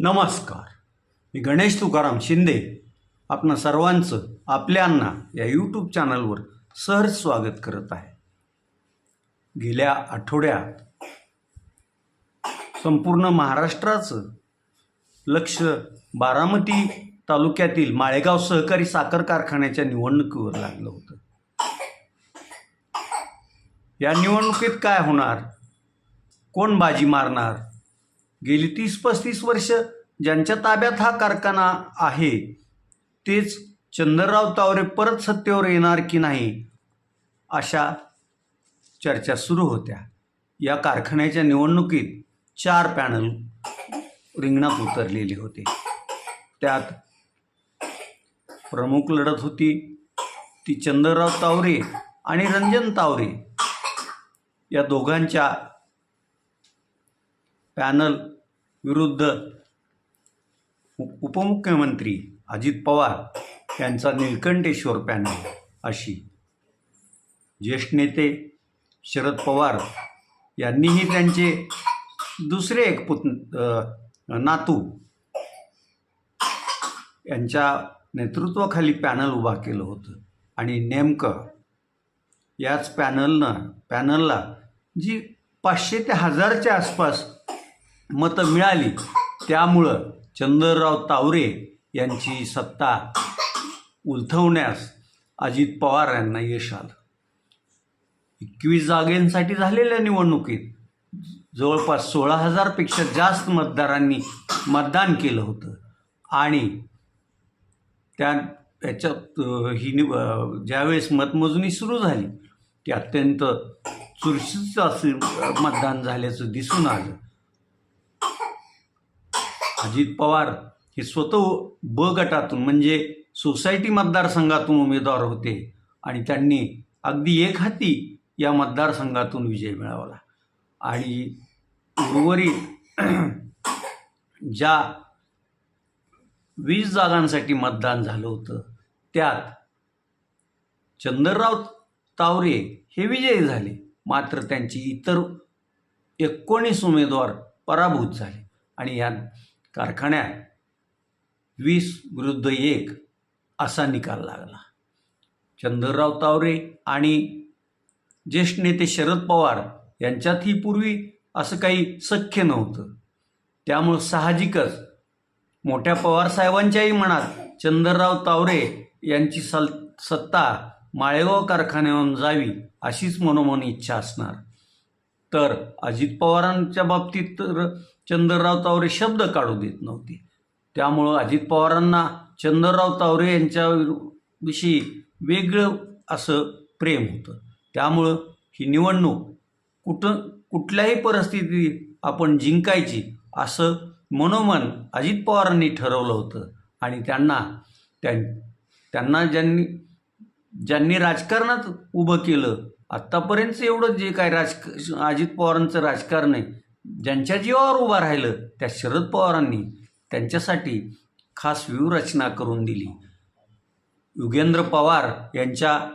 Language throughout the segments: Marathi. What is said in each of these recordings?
नमस्कार. मी गणेश तुकाराम शिंदे. आपणा सर्वांचं आपल्यांना या यूट्यूब चॅनलवर सहज स्वागत करत आहे. गेल्या आठवड्यात संपूर्ण महाराष्ट्राचं लक्ष बारामती तालुक्यातील माळेगाव सहकारी साखर कारखान्याच्या निवडणुकीवर लागलं होतं. या निवडणुकीत काय होणार? कोण बाजी मारणार? गेली तीस पस्तीस वर्ष ज्यांच्या ताब्यात हा कारखाना आहे तेच चंद्रराव तावरे परत सत्तेवर येणार की नाही अशा चर्चा सुरू होत्या. या कारखान्याच्या निवडणुकीत चार पॅनल रिंगणात उतरलेले होते. त्यात प्रमुख लढत होती ती चंद्रराव तावरे आणि रंजन तावरे. या दोघांच्या पॅनल विरुद्ध उपमुख्यमंत्री अजित पवार यांचा निळकंठेश्वर पॅनल अशी. ज्येष्ठ नेते शरद पवार यांनीही त्यांचे दुसरे एक पुत नातू यांच्या नेतृत्वाखाली पॅनल उभा केलं होतं. आणि नेमकं याच पॅनलनं पॅनलला जी पाचशे ते हजारच्या आसपास मतं मिळाली. त्यामुळं चंद्रराव तावरे यांची सत्ता उलथवण्यास अजित पवार यांना यश आलं. एकवीस जागेंसाठी झालेल्या निवडणुकीत जवळपास सोळा हजारपेक्षा जास्त मतदारांनी मतदान केलं होतं. आणि त्या त्याच्यात ही निव ज्यावेळेस मतमोजणी सुरू झाली ती अत्यंत चुरशीचं असं मतदान झाल्याचं दिसून आलं. अजित पवार हे स्वतः ब गटातून म्हणजे सोसायटी मतदारसंघातून उमेदवार होते आणि त्यांनी अगदी एक हाती या मतदारसंघातून विजय मिळवला. आणि उर्वरित ज्या वीस जागांसाठी मतदान झालं होतं त्यात चंद्रराव तावरे हे विजयी झाले. मात्र त्यांची इतर एकोणीस उमेदवार पराभूत झाले आणि या कारखान्यात वीस विरुद्ध एक असा निकाल लागला. चंद्रराव तावरे आणि ज्येष्ठ नेते शरद पवार यांच्यातही पूर्वी असं काही सख्य नव्हतं. त्यामुळं साहजिकच मोठ्या पवारसाहेबांच्याही मनात चंद्रराव तावरे यांची सल सत्ता माळेगाव कारखान्यावरून जावी अशीच मनोमन इच्छा असणार. तर अजित पवारांच्या बाबतीत तर चंद्रराव तावरे शब्द काढू देत नव्हते. त्यामुळं अजित पवारांना चंद्रराव तावरे यांच्या विषयी वेगळं असं प्रेम होतं. त्यामुळं ही निवडणूक कुठं कुठल्याही परिस्थितीत आपण जिंकायची असं मनोमन अजित पवारांनी ठरवलं होतं. आणि त्यांना त्यां त्यांना ज्यांनी ज्यांनी राजकारणात उभं केलं आत्तापर्यंतचं एवढं जे काय राजक अजित पवारांचं राजकारण आहे ज्यांच्या जीवावर उभं राहिलं त्या शरद पवारांनी त्यांच्यासाठी खास व्यूहरचना करून दिली. युगेंद्र पवार यांच्या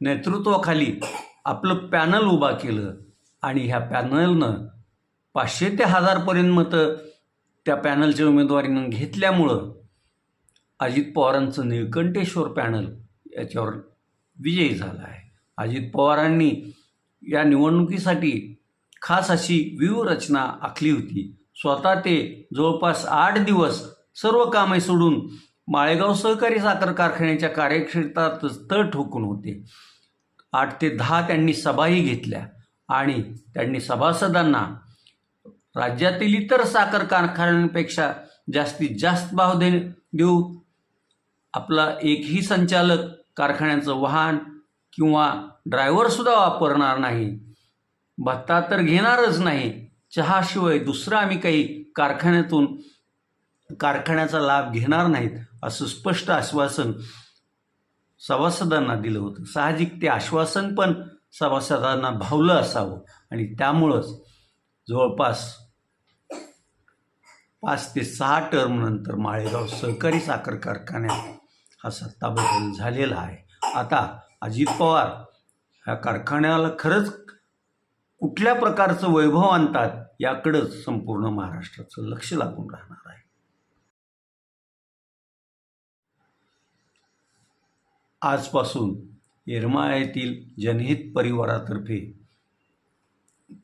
नेतृत्वाखाली आपलं पॅनल उभा केलं आणि ह्या पॅनलनं पाचशे ते हजारपर्यंत मतं त्या पॅनलच्या उमेदवारीनं घेतल्यामुळं अजित पवारांचं निळकंठेश्वर पॅनल याच्यावर विजयी झाला आहे. अजित पवारांनी या निवडणुकीसाठी खास अशी व्यूहरचना आखली होती. स्वतः ते जवळपास आठ दिवस सर्व कामे सोडून माळेगाव सहकारी साखर कारखान्याच्या कार्यक्षेत्रातच तळ ठोकून होते. आठ ते दहा त्यांनी सभाही घेतल्या आणि त्यांनी सभासदांना राज्यातील इतर साखर कारखान्यांपेक्षा जास्तीत जास्त भाव दे देऊ आपला एकही संचालक कारखान्याचं वाहन किंवा ड्रायव्हरसुद्धा वापरणार नाही. भत्ता तर घेणारच नाही. चहाशिवाय दुसरं आम्ही काही कारखान्यातून कारखान्याचा लाभ घेणार नाहीत असं स्पष्ट आश्वासन सभासदांना दिलं होतं. साहजिक ते आश्वासन पण सभासदांना भावलं असावं. आणि त्यामुळंच जवळपास पाच ते सहा टर्म नंतर माळेगाव सहकारी साखर कारखान्यात हा सत्ता बदल झालेला आहे. आता अजित पवार ह्या कारखान्याला खरंच कुठल्या प्रकारचं वैभव आणतात याकडंच संपूर्ण महाराष्ट्राचं लक्ष लागून राहणार आहे. आजपासून येरमाळा येथील जनहित परिवारातर्फे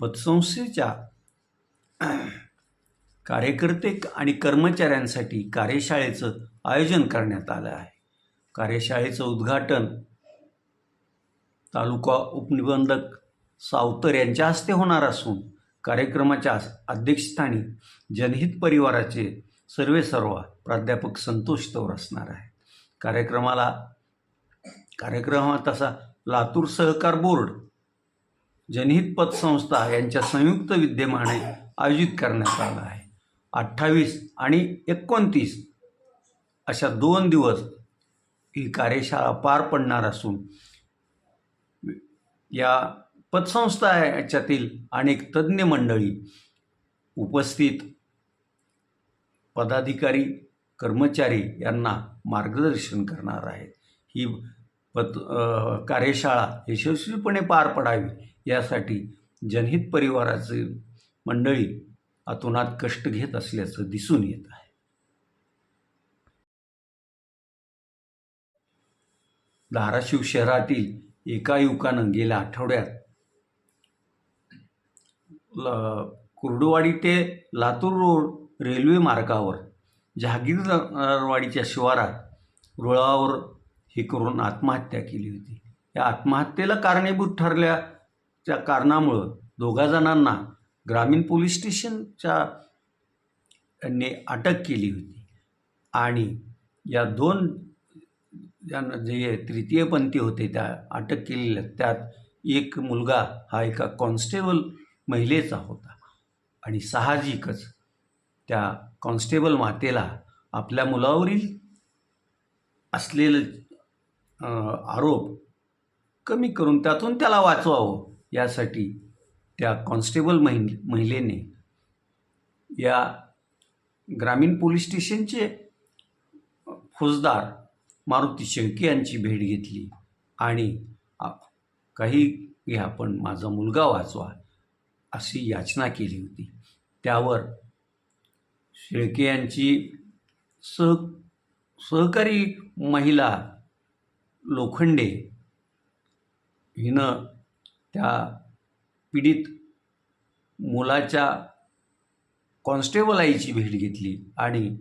पतसंस्थेच्या कार्यकर्ते आणि कर्मचाऱ्यांसाठी कार्यशाळेचं आयोजन करण्यात आलं आहे. कार्यशाळेचं उद्घाटन तालुका उपनिबंधक सावतर यांच्या हस्ते होणार असून कार्यक्रमाच्या अध्यक्षस्थानी जनहित परिवाराचे सर्वेसर्वा प्राध्यापक संतोष तौर असणार आहे कार्यक्रमाला कार्यक्रमात तसा लातूर सहकार बोर्ड जनहित पतसंस्था यांच्या संयुक्त विद्यमाने आयोजित करण्यात आला आहे. अठ्ठावीस आणि एकोणतीस अशा दोन दिवस ही कार्यशाळा पार पडणार असून या पतसंस्था याच्यातील अनेक तज्ज्ञ मंडळी उपस्थित. पदाधिकारी कर्मचारी यांना मार्गदर्शन करणार आहेत. ही पत कार्यशाळा यशस्वीपणे पार पडावी यासाठी जनहित परिवाराचे मंडळी अतोनात कष्ट घेत असल्याचं दिसून येत आहे. धाराशिव शहरातील एका युवकानं गेल्या आठवड्यात ल कुर्डुवाडी ते लातूर रोड रेल्वे मार्गावर जहागीरवाडीच्या शिवारात रुळावर हे करून आत्महत्या केली होती. या आत्महत्येला कारणीभूत ठरल्याच्या कारणामुळं दोघा जणांना ग्रामीण पोलीस स्टेशनच्या ने अटक केली होती. आणि या दोन जे तृतीयपंथी होते त्या अटक केलेल्या त्यात एक मुलगा हा एका कॉन्स्टेबल महिलेचा होता. आणि साहजिकच त्या कॉन्स्टेबल मातेला आपल्या मुलावरील असलेलं आरोप कमी करून त्यातून त्याला वाचवावं यासाठी त्या कॉन्स्टेबल महिल महिलेने या ग्रामीण पोलीस स्टेशनचे फौजदार मारुती शेळके यांची भेट घेतली. आणि काही घ्या पण माझा मुलगा वाचवा. अशी याचना केली होती. त्यावर शेळके यांची सह सहकारी महिला लोखंडे हिनं त्या पीडित मुलाच्या कॉन्स्टेबल आईची भेट घेतली आणि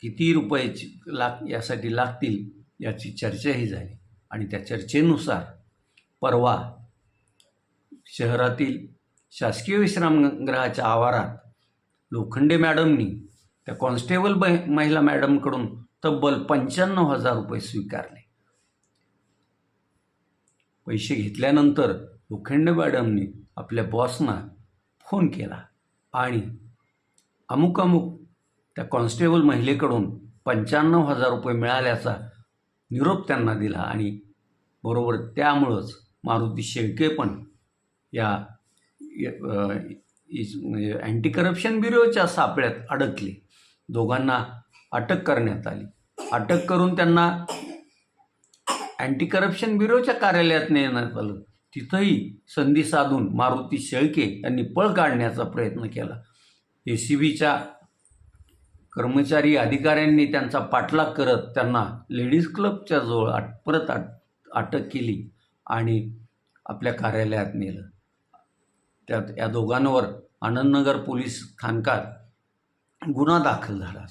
किती रुपयाची लाग यासाठी लागतील याची चर्चाही झाली. आणि त्या चर्चेनुसार परवा शहरातील शासकीय विश्रामगृहाच्या आवारात लोखंडे मॅडमनी त्या कॉन्स्टेबल ब महिला मॅडमकडून तब्बल पंच्याण्णव हजार रुपये स्वीकारले. पैसे घेतल्यानंतर लोखंडे मॅडमनी आपल्या बॉसना फोन केला आणि अमुक अमुक त्या कॉन्स्टेबल महिलेकडून पंच्याण्णव हजार रुपये मिळाल्याचा निरोप त्यांना दिला आणि बरोबर त्यामुळंच मारुती शेळके पण या अँटी करप्शन ब्युरोच्या सापळ्यात अडकले. दोघांना अटक करण्यात आली. अटक करून त्यांना अँटी करप्शन ब्युरोच्या कार्यालयात नेण्यात आलं. तिथंही संधी साधून मारुती शेळके यांनी पळ काढण्याचा प्रयत्न केला. ए सी बीच्या कर्मचारी अधिकाऱ्यांनी त्यांचा पाठलाग करत त्यांना लेडीज क्लबच्या जवळ आट परत आट अटक केली आणि आपल्या कार्यालयात नेलं. त्यात या दोघांवर आनंदनगर पोलीस स्थानकात गुन्हा दाखल झाला.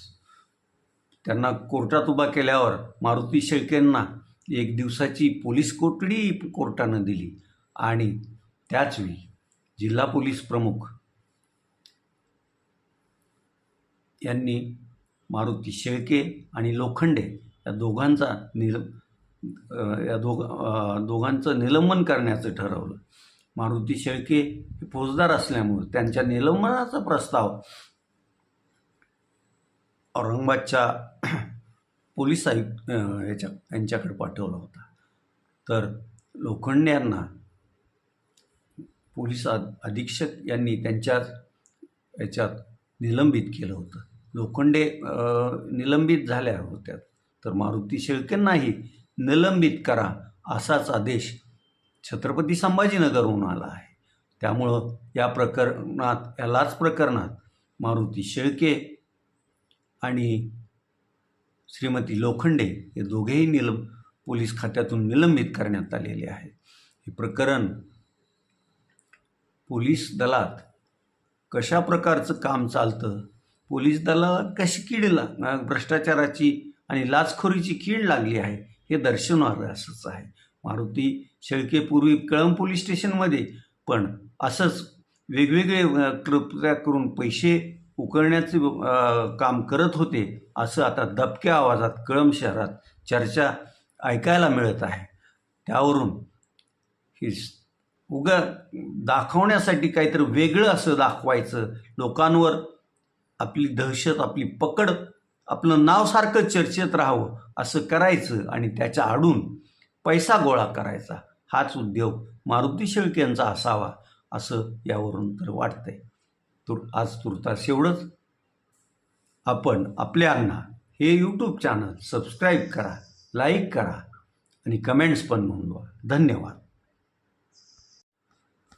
त्यांना कोर्टात उभा केल्यावर मारुती शेळकेंना एक दिवसाची पोलीस कोठडी कोर्टानं दिली आणि त्याचवेळी जिल्हा पोलीस प्रमुख यांनी मारुती शेळके आणि लोखंडे या दोघांचा निल या दोघ दोघांचं निलंबन करण्याचं ठरवलं. मारुती शेळके हे फौजदार असल्यामुळे त्यांच्या निलंबनाचा प्रस्ताव औरंगाबादच्या पोलीस आयुक्त याच्या यांच्याकडे पाठवला होता. तर लोखंडे यांना पोलीस अधीक्षक यांनी त्यांच्या याच्यात निलंबित केलं होतं. लोखंडे निलंबित झाल्या होत्या. तर मारुती शेळकेंनाही निलंबित करा असाच आदेश छत्रपती संभाजीनगरहून आला आहे. त्यामुळं या प्रकरणात यालाच प्रकरणात मारुती शेळके आणि श्रीमती लोखंडे हे दोघेही निल पोलीस खात्यातून निलंबित करण्यात आलेले आहे हे प्रकरण पोलीस दलात कशा प्रकारचं काम चालतं? पोलीस दलाला कशी कीड ला भ्रष्टाचाराची आणि लाचखोरीची कीड लागली आहे हे दर्शवणारं असंच आहे. मारुती शेळके पूर्वी कळंब पोलीस स्टेशनमध्ये. पण असंच वेगवेगळे कृपया करून पैसे उकळण्याचे काम करत होते असं आता दबक्या आवाजात कळंब शहरात चर्चा ऐकायला मिळत आहे. त्यावरून ही उगा दाखवण्यासाठी काहीतरी वेगळं असं दाखवायचं लोकांवर आपली दहशत आपली पकड आपलं नाव सारखं चर्चेत राहावं असं करायचं आणि त्याच्या आडून पैसा गोळा करायचा हाच उद्योग मारुती शेळके यांचा असावा असं यावरून तर वाटतंय. तुर आज तुर्तास एवढंच. आपण आपल्यांना हे यूट्यूब चॅनल सबस्क्राईब करा लाईक करा आणि कमेंट्स पण नोंदवा. धन्यवाद.